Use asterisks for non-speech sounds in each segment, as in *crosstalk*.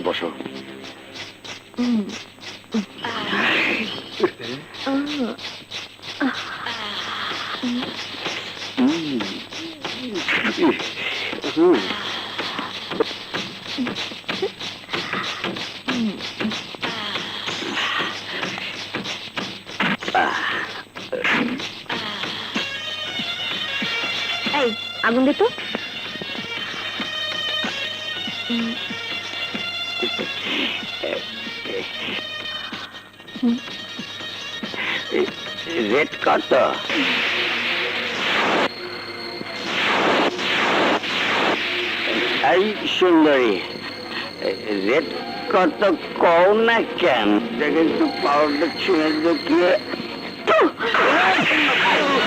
করে বসো। এই আগুন দে তো। রেট কত? এই সুন্দরী রেট কত কও না কেন? এটা কিন্তু পাউডার ছুঁয়ে দেখিয়ে চিনতে পারছস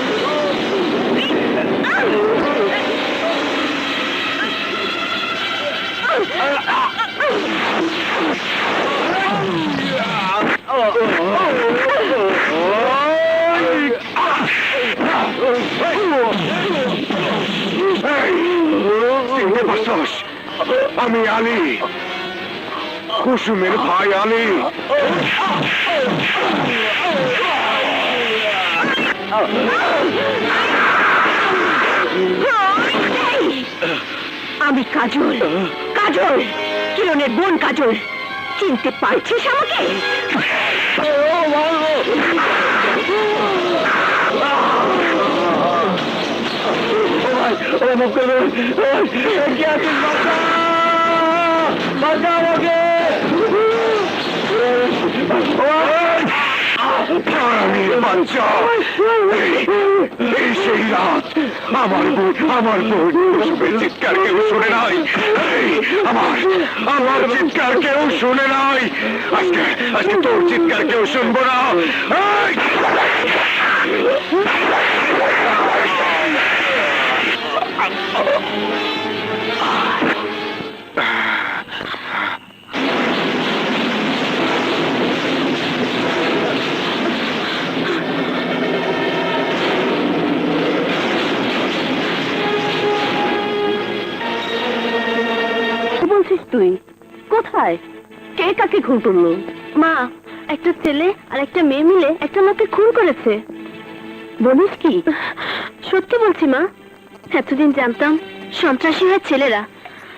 আমি আলী। কুসুমের ভাই আলী। আমি কাজল। কাজল কিরণের বোন কাজল। চিনতে পারছিস আমাকে? মাফ করবেন কে আছেন বাঁচা এই সেই রাত আমার আমার বোন কুসুমের কেউ শুনে নাই আমার আমার চিৎকার কেউ শুনে নাই আজকে আজকে তোর চিৎকার কেউ শুনব না খুন করল। মা একটা ছেলে আর একটা মেয়ে মিলে একটা লোককে খুন করেছে। বলিস কি? সত্যি বলছি মা এতদিন জানতাম সন্ত্রাসী হয় ছেলেরা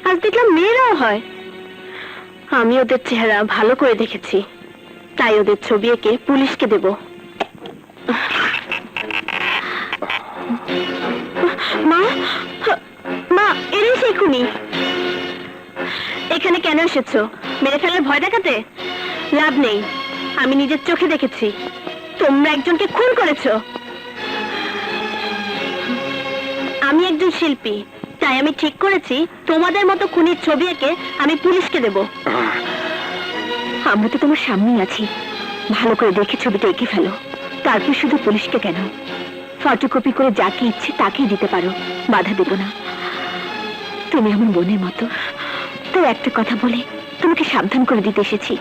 আজ দেখলাম মেয়েরাও হয়। আমি ওদের চেহারা ভালো করে দেখেছি তাই ওদের ছবি এঁকে পুলিশকে দেব। মা মা এটাই সেই খুনি। এখানে কেন এসেছ? মেরে ফেলার ভয় দেখাতে? লাভ নেই। আমি নিজের চোখে দেখেছি। তোমরা একজনকে খুন করেছ। আমি একজন শিল্পী, তাই আমি ঠিক করেছি, তোমাদের মতো খুনির ছবি এঁকে আমি পুলিশকে দেব। আমরা তো তোমার সামনেই আছি। ভালো করে দেখে ছবিটা এঁকে ফেলো। তারপর শুধু পুলিশকে কেন? ফটোকপি করে যাকে ইচ্ছে তাকেই দিতে পারো। বাধা দেব না। তুমি আমার বোনের মতো। তো একটা কথা বলে। তোমাকে সাবধান করে দিতে এসেছি।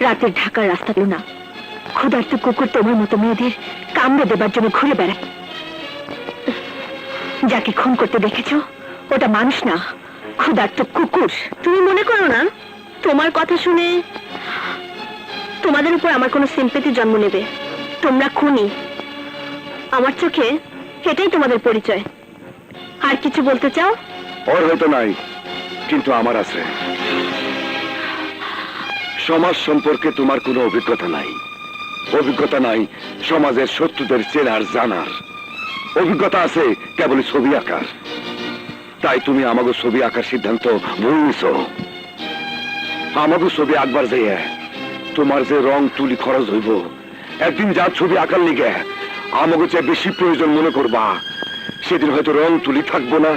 রাতের ঢাকার রাস্তাগুলো না। ক্ষুধার্ত কুকুর তোমার মতো মেয়েদের কামড়ে দেবার জন্য ঘুরে বেড়ায়। যাকে খুন করতে দেখেছ ওটা মানুষ না ক্ষুধার্ত কুকুর। তুমি মনে করো না তোমার কথা শুনে তোমাদের উপর আমার কোনো সিম্পেতি জন্ম নেবে। তোমরা খুনি। আমার চোখে এটাই তোমাদের পরিচয়। আর কিছু বলতে চাও? ওর হয়তো নাই কিন্তু আমার আছে। সমাজ সম্পর্কে তোমার কোনো অভিজ্ঞতা নাই। অভিজ্ঞতা নাই সমাজের শত্রুদের চেনার, জানার। অভিজ্ঞতা আছে কেবল ছবি আঁকার। তাই তুমি আমাকে ছবি আঁকার সিদ্ধান্ত ভুল নিছ। আমাকে ছবি আঁকবার যাইয়ে তোমার যে রং তুলি খরচ হইব, একদিন যা ছবি আঁকার লিগে আমাকে চেয়ে বেশি প্রয়োজন মনে করবা, সেদিন হয়তো রং তুলি থাকব না।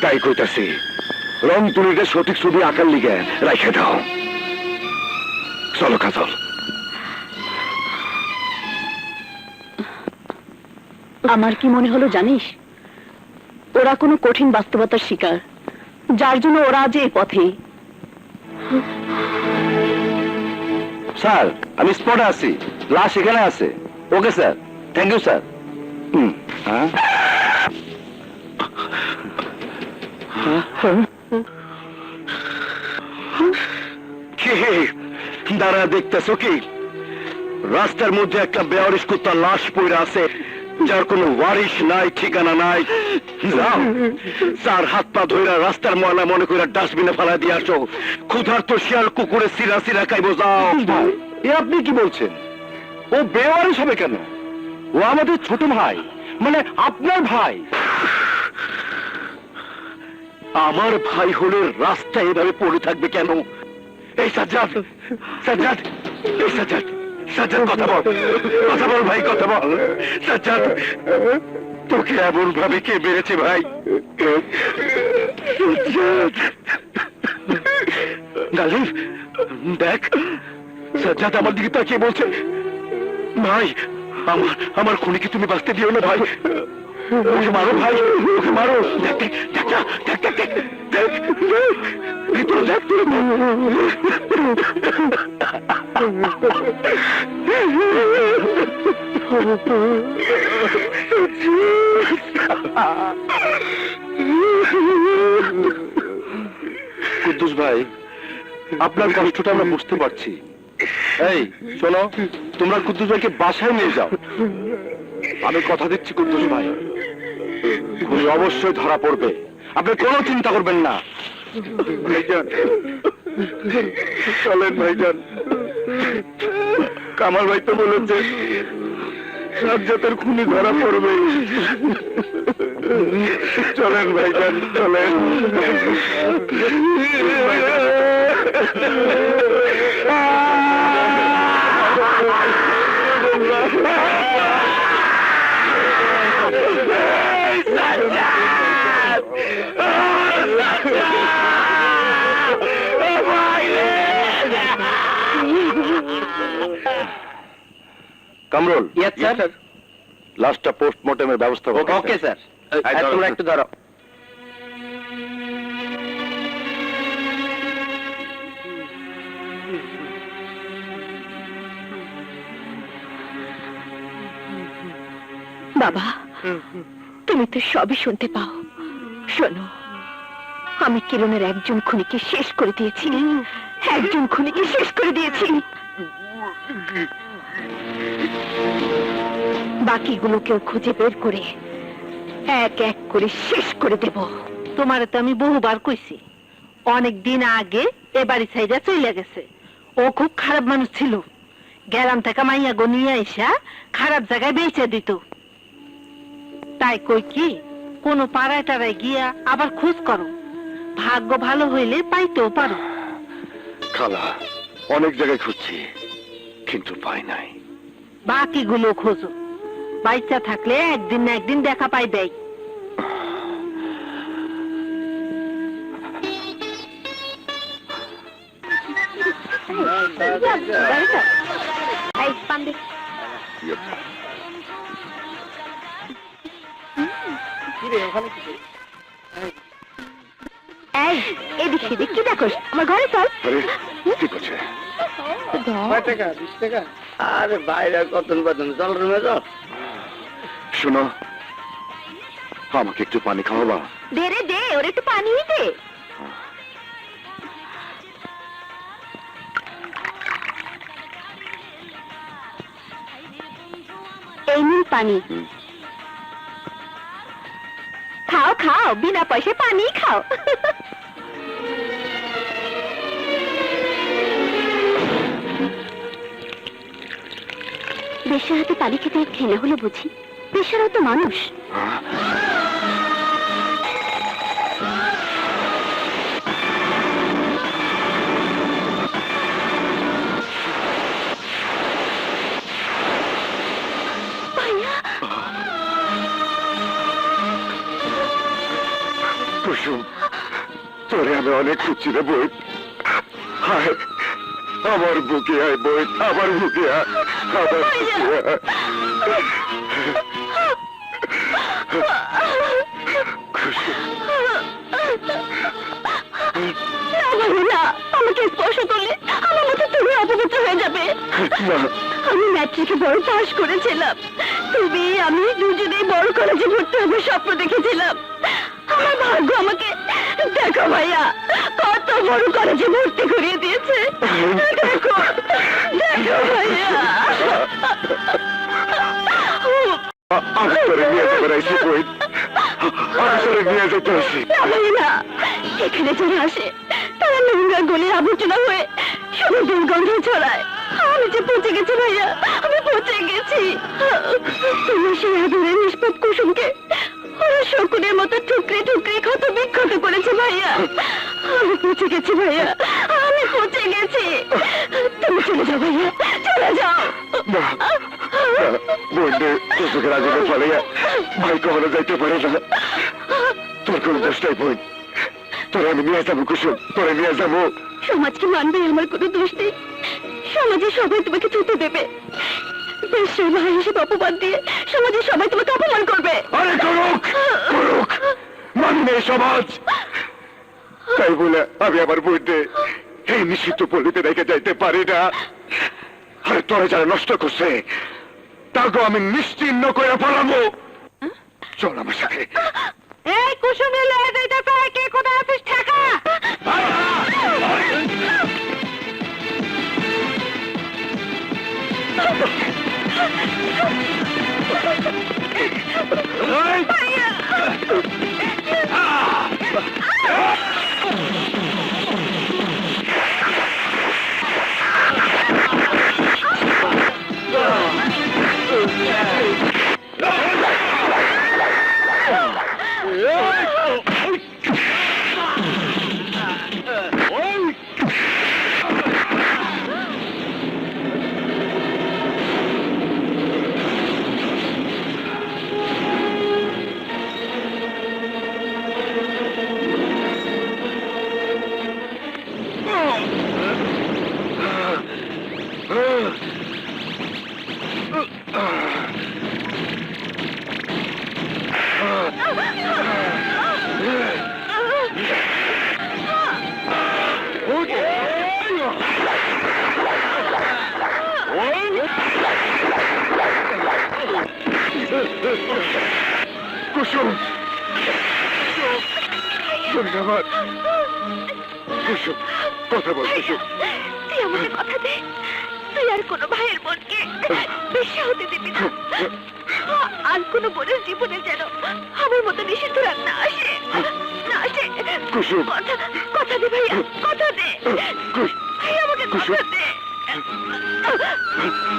তাই কইতাছি রং তুলিটা সঠিক ছবি আঁকার লিগে রাখে দাও। চলো কাজল। আমার কি মনে হলো জানিস? ওরা কোনো কঠিন বাস্তবতার শিকার। যার জন্য ওরা আজ এই পথে। স্যার আমি স্পটে আছি। লাশ এখানে আছে। Okay sir. Thank you sir. Hmm হ্যাঁ? দাঁড়া, দেখতেছো কি? রাস্তার মধ্যে একটা কুত্তার লাশ পড়ে আছে, যার কোনো ওয়ারিশ নাই, ঠিকানা নাই। যাও হাত পা ধইরা রাস্তার ময়লা মনে করে ডাস্টবিনে ফেলা দিয়ে আসো। ক্ষুধার্ত শিয়াল কুকুরে সিরা সিরা খাইবো, যাও। এ আপনি কি বলছেন? ও বেওয়ারিশ হবে কেন? ও আমাদের ছোট ভাই মানে আপনার ভাই। আমার ভাই হলে রাস্তায় এভাবে পড়ে থাকবে কেন? এই সাজ্জাদ সাজ্জাদ, এই সাজ্জাদ সাজ্জাদ, কথা বল কথা বল ভাই, কথা বল। সাজ্জাদ, তোকে এমন ভাবে কে মেরেছে ভাই? দেখ, সাজ্জাদ আমার দিকে তাকিয়ে বলছে, ভাই, আমার আমার খুনিকে তুমি বাঁচতে দিও না ভাই। ওকে মারো ভাই ওকে মারো কুদ্দুস ভাই, আপনার কষ্টটা আমরা বুঝতে পারছি। এই, শোনো, তোমরা কুদ্দুস ভাইকে বাসায় নিয়ে যাও। আমি কথা দিচ্ছি কুদ্দুস ভাই। খুনি অবশ্যই ধরা পড়বে। আপনি কোনো চিন্তা করবেন না। ভাইজান। চলেন ভাইজান। কামাল ভাই তো বলেছে সাজ্জাতের খুনি ধরা পড়বে। চলেন ভাইজান চলেন। *laughs* Kamrul Yes, sir. লাস্টটা পোস্টমর্টমের ব্যবস্থা হোক ওকে স্যার এই ধরো। তোমরা একটু ধরো বাবা তুমি তো সবই শুনতে পাও। শোনো, আমি কিরণের একজন খুনিকে শেষ করে দিয়েছি। একজন খুনিকে শেষ করে দিয়েছি। বাকিগুলোকেও খুঁজে বের করে এক এক করে শেষ করে দেব। তোমার তো আমি বহুবার কইছি অনেক দিন আগে এ বাড়ি সাইডা চলে গেছে। ও খুব খারাপ মানুষ ছিল। গ্রাম থেকে মাইয়া গো নিয়ে আইসা খারাপ জায়গায় বেচে দিত। তাই কই কি? কোন পাড়ায় টাড়ায় গিয়া আবার খোঁজ করো। ভাগ্য ভালো হইলে পাইতেও পারো। খালা অনেক জায়গায় খুঁজছি কিন্তু পাই নাই। বাকিগুলো খোঁজো। বাচ্চা থাকলে একদিন না একদিন দেখা পাইবেই এই, পান দে। এই, এদিক সেদিক কি দেখোস? আমার ঘরে চল। আরে কি করছে আরে বাইরে কতন কতন চল রুমে চল শোনো আমাকে একটু পানি খাওয়াবা? দে রে দে ওর একটু পানি দে। এই নিন পানি। খাও বিনা পয়সায় পানি খাও। বেশার হাতে পানি খেতে ঘৃণা হলো বুঝি। বেশারাও তো মানুষ। মানে অনেক খুঁজছি রে বই আমার বুকে আয় বই আমার বুকে আমাকে স্পর্শ করলে আমার মতো তুমি অপবিত্র হয়ে যাবে। আমি ম্যাট্রিকে বড় পাশ করেছিলাম। তুমি আমি দুজনেই বড় কলেজে ভর্তি হবে স্বপ্ন দেখেছিলাম। আমার ভাগ্য আমাকে দেখো ভাইয়া। বড় কলেজে ভর্তি করিয়ে দিয়েছে। দেখো দেখো ভাইয়া। আমি তোরে নিয়ে যেতে রাইছি বই আমি তোরে নিয়ে যেতে আসি। না এখানে যারা আসে তারা নোংরা গলে আবর্জনা হয়ে শুধু দুর্গন্ধ ছড়ায়। আমি যে পচে গেছি ভাইয়া আমি পচে গেছি। তুমি সেই আদরের নিষ্পাপ কুসুমকে ওরা শকুনের মতো ঠুকরে ঠুকরে ক্ষত বিক্ষত করেছে ভাইয়া। আমি পচে গেছি ভাইয়া। আমি পচে গেছি। তুমি চলে যাও ভাইয়া। চলে যাও। না বন্ধে আগুনে ফলে ভাই কখনো যাইতে পারে না। তোর কোন দোষ নাই বোন। তোরে আমি নিয়ে যাব কুসুম তোরে নিয়ে যাব। সমাজ কি মানবে আমার কোনো দোষ নেই? সমাজে সবাই তোমাকে ছুটে দেবে। দেশের ভাই হিসেবে অপবাদ দিয়ে সমাজে সবাই তোমাকে অপমান করবে। আরে করুক করুক। মানবে সমাজ। তাই বলে আমি আমার বইতে এই নিষিদ্ধ পল্লীতে রেখে যাইতে পারি না। আরে তোরা যারা নষ্ট করছে তাকে আমি নিশ্চিন্ন করে পালাবো চল আমার সাথে। এই কুসুমি লয়ে যাইতেছে কে কোথায় আছিস ঠেকা? কুসুম। ধন্যবাদ। কুসুম কথা বল কুসুম। তুই আমাকে কথা দে। তুই আর কোনো ভাইয়ের বোনকে বেশি হতে দিবি না। আর কোনো বোনের জীবনে যেন আমার মতো নিষিদ্ধ রাত না আসে না আসে। কুসুম। কথা কথা দে ভাইয়া কথা দে। ভাই আমাকে। কথা দে।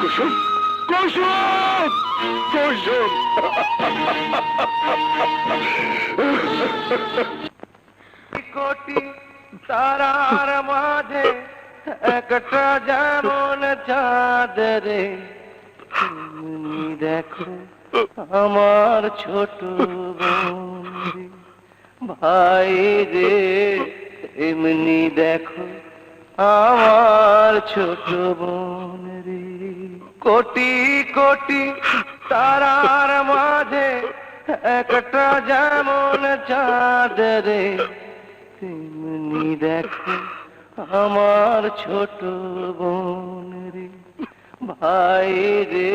কুসুম। কুসুম কুসুম কোটি তারার মাঝে একটা যেমন চাঁদ রে তুমি দেখো আমার ছোট ভাই রে এমনি দেখো আমার ছোট বোন। কোটি কোটি তারার মাঝে একটা যেমন চাঁদ রে। তেমনি দেখো আমার ছোট বোন রে। ভাই রে।